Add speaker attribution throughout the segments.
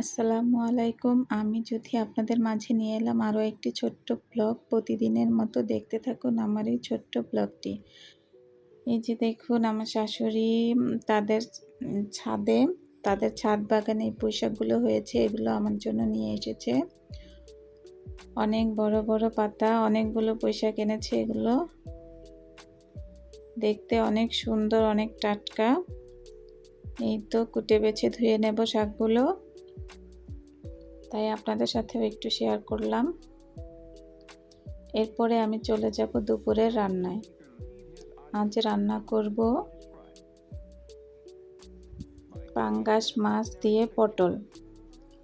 Speaker 1: আসসালামু আলাইকুম। আমি যদি আপনাদের মাঝে নিয়ে এলাম আরও একটি ছোট্ট ব্লগ। প্রতিদিনের মতো দেখতে থাকুন আমার এই ছোট্ট ব্লগটি। এই যে দেখুন, আমার শাশুড়ি তাদের ছাদে, তাদের ছাদ বাগানে এই পোশাকগুলো হয়েছে, এগুলো আমার জন্য নিয়ে এসেছে। অনেক বড় বড় পাতা, অনেকগুলো পোশাক এনেছে এগুলো। দেখতে অনেক সুন্দর, অনেক টাটকা। এই তো কুটে বেছে ধুয়ে নেব শাকগুলো। তাই আপনাদের সাথেও একটু শেয়ার করলাম। এরপরে আমি চলে যাব দুপুরের রান্নায়। আজ রান্না করব পাঙ্গাস মাছ দিয়ে পটল।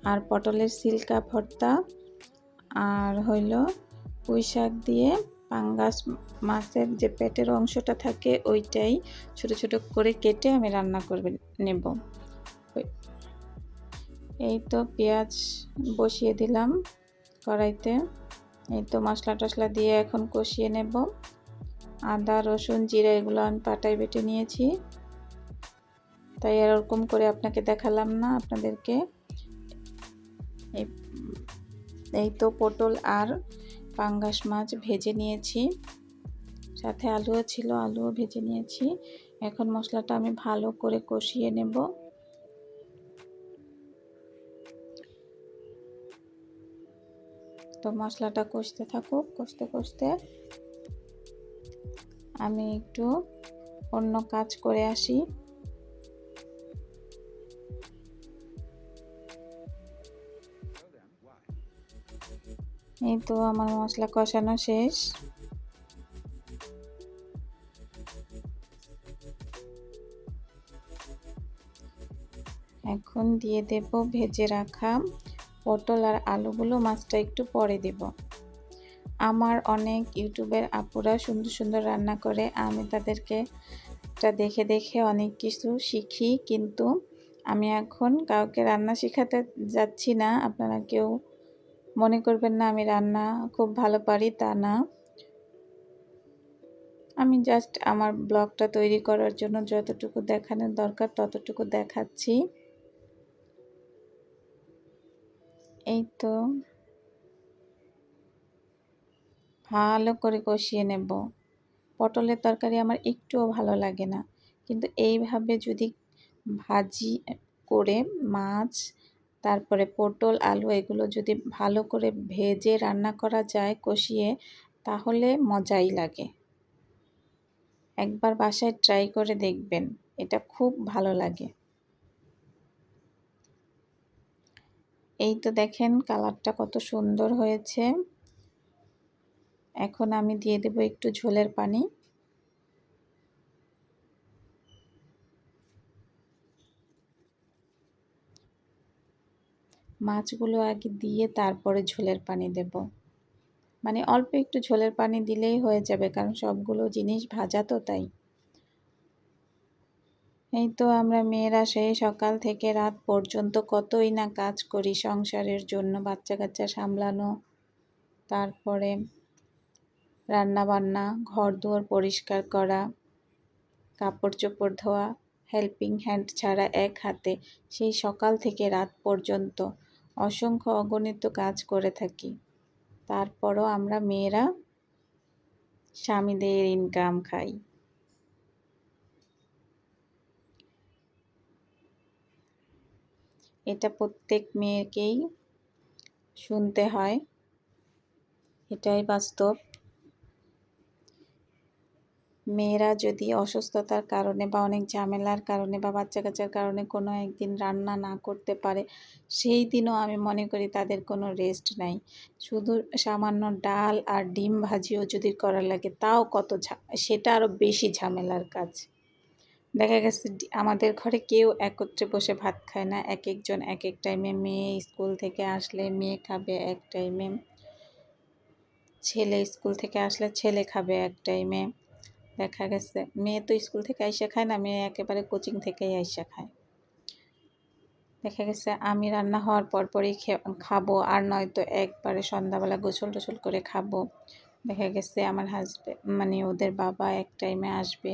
Speaker 1: আর পটলের সিল্কা ভর্তা আর হইল পুঁই শাক দিয়ে পাঙ্গাস মাছের যে পেটের অংশটা থাকে ওইটাই ছোট ছোট করে কেটে আমি রান্না করবে নেব। এই তো পেঁয়াজ বসিয়ে দিলাম কড়াইতে। এই তো মশলা টশলা দিয়ে এখন কষিয়ে নেব। আদা, রসুন, জিরা এগুলো আমি পাটায় বেটে নিয়েছি। তাই এরকম করে আপনাকে দেখালাম না আপনাদেরকে। এই তো পটল আর পাঙ্গাস মাছ ভেজে নিয়েছি। সাথে আলুও ছিল, আলুও ভেজে নিয়েছি। এখন মশলাটা আমি ভালো করে কষিয়ে নেব। তো মশলাটা কষতে থাকুক, কষতে কষতে আমি একটু অন্য কাজ করে আসি। এই তো আমার মশলা কষানো শেষ। এখন দিয়ে দেব ভেজে রাখা পটল আর আলুগুলো মাছটা একটু পরে দেব। আমার অনেক ইউটিউবের আপুরা সুন্দর সুন্দর রান্না করে, আমি তাদেরকে দেখে দেখে অনেক কিছু শিখি, কিন্তু আমি এখন কাউকে রান্না শেখাতে যাচ্ছি না। আপনারা কেউ মনে করবেন না আমি রান্না খুব ভালো পারি, তা না। আমি জাস্ট আমার ব্লগটা তৈরি করার জন্য যতটুকু দেখানোর দরকার ততটুকু দেখাচ্ছি। এই তো ভালো করে কষিয়ে নেব। পটলের তরকারি আমার একটুও ভালো লাগে না। কিন্তু এইভাবে যদি ভাজি করে মাছ, তারপরে পটল, আলু এগুলো যদি ভালো করে ভেজে রান্না করা যায় কষিয়ে, তাহলে মজাই লাগে। একবার বাসায় ট্রাই করে দেখবেন, এটা খুব ভালো লাগে। এই তো দেখেন কালারটা কত সুন্দর হয়েছে। এখন আমি দিয়ে দেব একটু ঝোলের পানি। মাছগুলো আগে দিয়ে তারপরে ঝোলের পানি দেব। মানে অল্প একটু ঝোলের পানি দিলেই হয়ে যাবে, কারণ সবগুলো জিনিস ভাজা তো তাই। এই তো আমরা মেয়েরা সেই সকাল থেকে রাত পর্যন্ত কতই না কাজ করি সংসারের জন্য বাচ্চা কাচ্চা সামলানো, তারপরে রান্না বান্না ঘর দুয়ার পরিষ্কার করা কাপড় চোপড় ধোয়া হেল্পিং হ্যান্ড ছাড়া এক হাতে। সেই সকাল থেকে রাত পর্যন্ত অসংখ্য অগণিত কাজ করে থাকি। তারপরও আমরা মেয়েরা স্বামীদের ইনকাম খাই। এটা প্রত্যেক মেয়েকেই শুনতে হয়। এটাই বাস্তব। মেয়েরা যদি অসুস্থতার কারণে বা অনেক ঝামেলার কারণে বা বাচ্চা কাচ্চার কারণে কোনো একদিন রান্না না করতে পারে, সেই দিনও আমি মনে করি তাদের কোনো রেস্ট নাই। শুধু সামান্য ডাল আর ডিম ভাজিও যদি করা লাগে, তাও কত সেটা আরও বেশি ঝামেলার কাজ। দেখা গেছে আমাদের ঘরে কেউ একত্রে বসে ভাত খায় না। এক একজন এক এক টাইমে মেয়ে স্কুল থেকে আসলে মেয়ে খাবে এক টাইমে ছেলে স্কুল থেকে আসলে ছেলে খাবে এক টাইমে দেখা গেছে, মেয়ে তো স্কুল থেকে আইসা খায় না, মেয়ে একেবারে কোচিং থেকেই আইসা খায়। দেখা গেছে, আমি রান্না হওয়ার পর পরই খাব আর নয়তো একবারে সন্ধ্যাবেলা গোসল টোসল করে খাব। দেখা গেছে, আমার হাজব্যান্ড মানে ওদের বাবা এক টাইমে আসবে।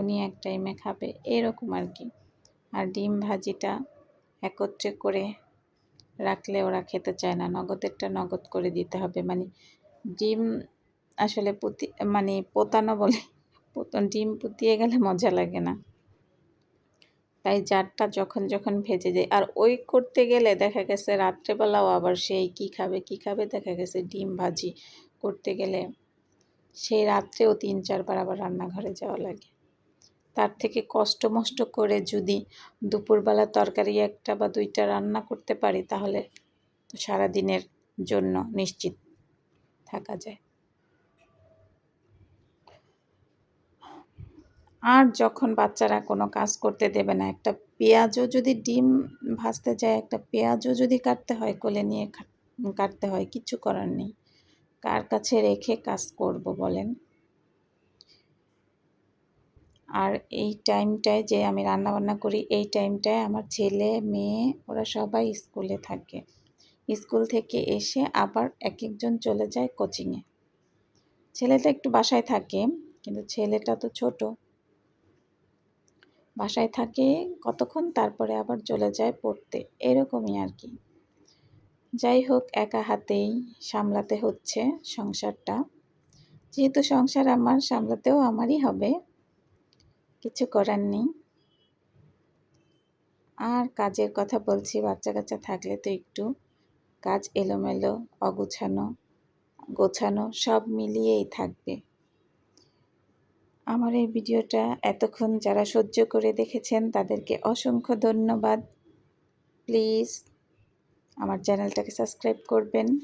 Speaker 1: উনি এক টাইমে খাবে, এরকম আর কি। আর ডিম ভাজিটা একত্রে করে রাখলে ওরা খেতে চায় না, নগদেরটা নগদ করে দিতে হবে। মানে ডিম আসলে পুতি মানে পোতানো বলে, পোতন, ডিম পুতিয়ে গেলে মজা লাগে না। তাই জারটা যখন যখন ভেজে যায়, আর ওই করতে গেলে দেখা গেছে রাত্রেবেলাও আবার সেই কি খাবে কি খাবে, দেখা গেছে ডিম ভাজি করতে গেলে সেই রাত্রেও তিন, চারবার আবার রান্নাঘরে যাওয়া লাগে। তার থেকে কষ্ট মষ্ট করে যদি দুপুরবেলা তরকারি একটা বা দুইটা রান্না করতে পারি তাহলে তো সারাদিনের জন্য নিশ্চিত থাকা যায়। আর যখন বাচ্চারা কোনো কাজ করতে দেবে না, একটা পেঁয়াজও যদি ডিম ভাজতে যায়, একটা পেঁয়াজও যদি কাটতে হয়, কোলে নিয়ে কাটতে হয়, কিছু করার নেই। কার কাছে রেখে কাজ করব বলেন? আর এই টাইমটায় যে আমি রান্না বান্না করি, এই টাইমটায় আমার ছেলে, মেয়ে, ওরা সবাই স্কুলে থাকে। স্কুল থেকে এসে আবার এক একজন চলে যায় কোচিংয়ে ছেলেটা একটু বাসায় থাকে, কিন্তু ছেলেটা তো ছোট। বাসায় থাকে কতক্ষণ, তারপরে আবার চলে যায় পড়তে। এরকমই আর কি। যাই হোক, একা হাতেই সামলাতে হচ্ছে সংসারটা। যেহেতু সংসার আমার, সামলাতেও আমারই হবে। কিছু করার নেই। আর কাজের কথা বলছি, বাচ্চা কাচ্চা থাকলে তো একটু কাজ এলোমেলো, অগুছানো, গোছানো সব মিলিয়েই থাকবে। আমার এই ভিডিওটা এতক্ষণ যারা সহ্য করে দেখেছেন, তাদেরকে অসংখ্য ধন্যবাদ। প্লিজ আমার চ্যানেলটাকে সাবস্ক্রাইব করবেন।